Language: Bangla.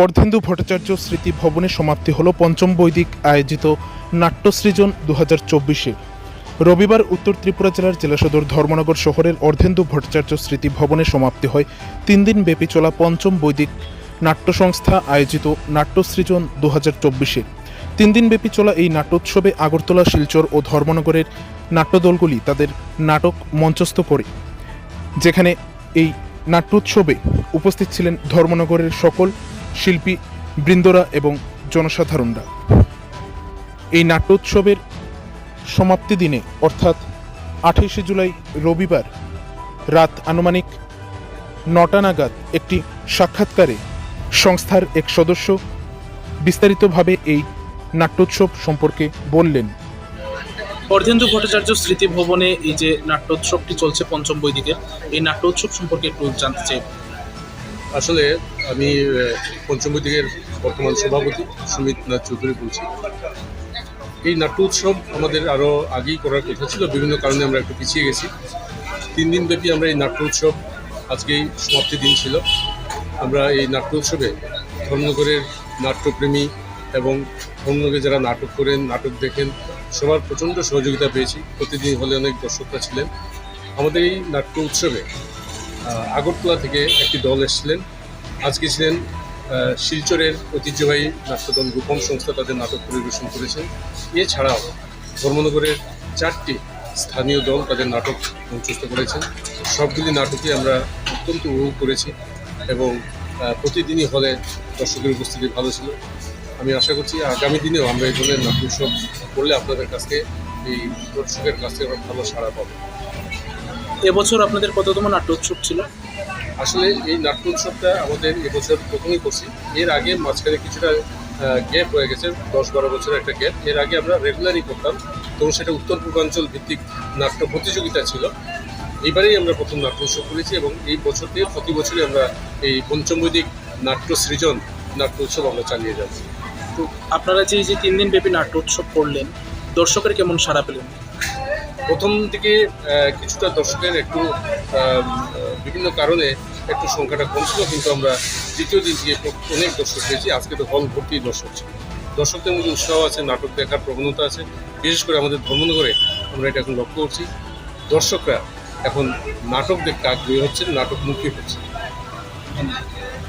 অর্ধেন্দু ভট্টাচার্য স্মৃতি ভবনে সমাপ্তি হল পঞ্চম বৈদিক আয়োজিত নাট্যসৃজন দু হাজার চব্বিশে। রবিবার উত্তর ত্রিপুরা জেলার জেলা সদর ধর্মনগর শহরের অর্ধেন্দু ভট্টাচার্য স্মৃতি ভবনে সমাপ্তি হয় তিন দিন ব্যাপী চলা পঞ্চম বৈদিক নাট্য সংস্থা আয়োজিত নাট্যসৃজন দু হাজার চব্বিশে। তিন দিন ব্যাপী চলা এই নাট্যোৎসবে আগরতলা, শিলচর ও ধর্মনগরের নাট্যদলগুলি তাদের নাটক মঞ্চস্থ করে। যেখানে এই নাট্যোৎসবে উপস্থিত ছিলেন ধর্মনগরের সকল শিল্পী বৃন্দরা এবং জনসাধারণরা। এই নাট্যোৎসবের সমাপ্তি দিনে, অর্থাৎ আঠাইশে জুলাই রবিবার রাত আনুমানিক নটা নাগাদ একটি সাক্ষাৎকারে সংস্থার এক সদস্য বিস্তারিতভাবে এই নাট্যোৎসব সম্পর্কে বললেন। অর্ধেন্দু ভট্টাচার্য স্মৃতি ভবনে এই যে নাট্যোৎসবটি চলছে পঞ্চম বৈদিকের এই নাট্যোৎসব সম্পর্কে একটু জানতে চাই। আসলে আমি আহ, পঞ্চমদিকের বর্তমান সভাপতি সুমিত নাথ চৌধুরী বলছি। এই নাট্য উৎসব আমাদের আরও আগেই করার কথা ছিল বিভিন্ন কারণে আমরা একটু পিছিয়ে গেছি। তিন দিন ব্যাপী আমরা এই নাট্য উৎসব আজকেই সমাপ্তি দিন ছিল। আমরা এই নাট্য উৎসবে ধর্মনগরের নাট্যপ্রেমী এবং ধর্মনগরে যারা নাটক করেন নাটক দেখেন সবার প্রচণ্ড সহযোগিতা পেয়েছি। প্রতিদিন হলে অনেক দর্শকরা ছিলেন। আমাদের এই নাট্য উৎসবে আগরতলা থেকে একটি দল এসেছিলেন। আজকে ছিলেন শিলচরের ঐতিহ্যবাহী নাট্যদল রূপম সংস্থা তাদের নাটক পরিবেশন করেছেন। এছাড়াও ধর্মনগরের চারটি স্থানীয় দল তাদের নাটক মঞ্চস্থ করেছেন। সবগুলি নাটকই আমরা অত্যন্ত উপভোগ করেছি এবং প্রতিদিনই হলে দর্শকের উপস্থিতি ভালো ছিল। আমি আশা করছি আগামী দিনেও আমরা এই ধরনের নাট্য উৎসব করলে আপনাদের কাছ থেকে, এই দর্শকের কাছ থেকে আমরা ভালো সাড়া পাবো। এবছর আপনাদের কততম নাট্যোৎসব ছিল? আসলে এই নাট্য উৎসবটা আমাদের এবছর প্রথমেই করছি। এর আগে মাঝখানে কিছুটা গ্যাপ হয়ে গেছে দশ বারো বছরের একটা গ্যাপ এর আগে আমরা রেগুলারই করতাম তো সেটা উত্তর পূর্বাঞ্চল ভিত্তিক নাট্য প্রতিযোগিতা ছিল। এইবারেই আমরা প্রথম নাট্য উৎসব করেছি এবং এই বছর দিয়ে প্রতি বছরই আমরা এই পঞ্চমবৈদিক নাট্য সৃজন নাট্য উৎসব আমরা চালিয়ে যাচ্ছি। তো আপনারা যে এই যে তিন দিন ব্যাপী নাট্যোৎসব করলেন দর্শকের কেমন সাড়া পেলেন? প্রথম দিকে কিছুটা দর্শকের একটু বিভিন্ন কারণে একটু সংখ্যাটা কম ছিল কিন্তু আমরা দ্বিতীয় দিন থেকে অনেক দর্শক পেয়েছি। আজকে তো হল ভর্তি দর্শক ছিল। দর্শকদের মধ্যে উৎসাহ আছে, নাটক দেখার প্রবণতা আছে। বিশেষ করে আমাদের ধর্মনগরে আমরা এটা এখন লক্ষ্য করছি। দর্শকরা এখন নাটক দেখতে আগ্রহী হচ্ছেন, নাটকমুখী হচ্ছে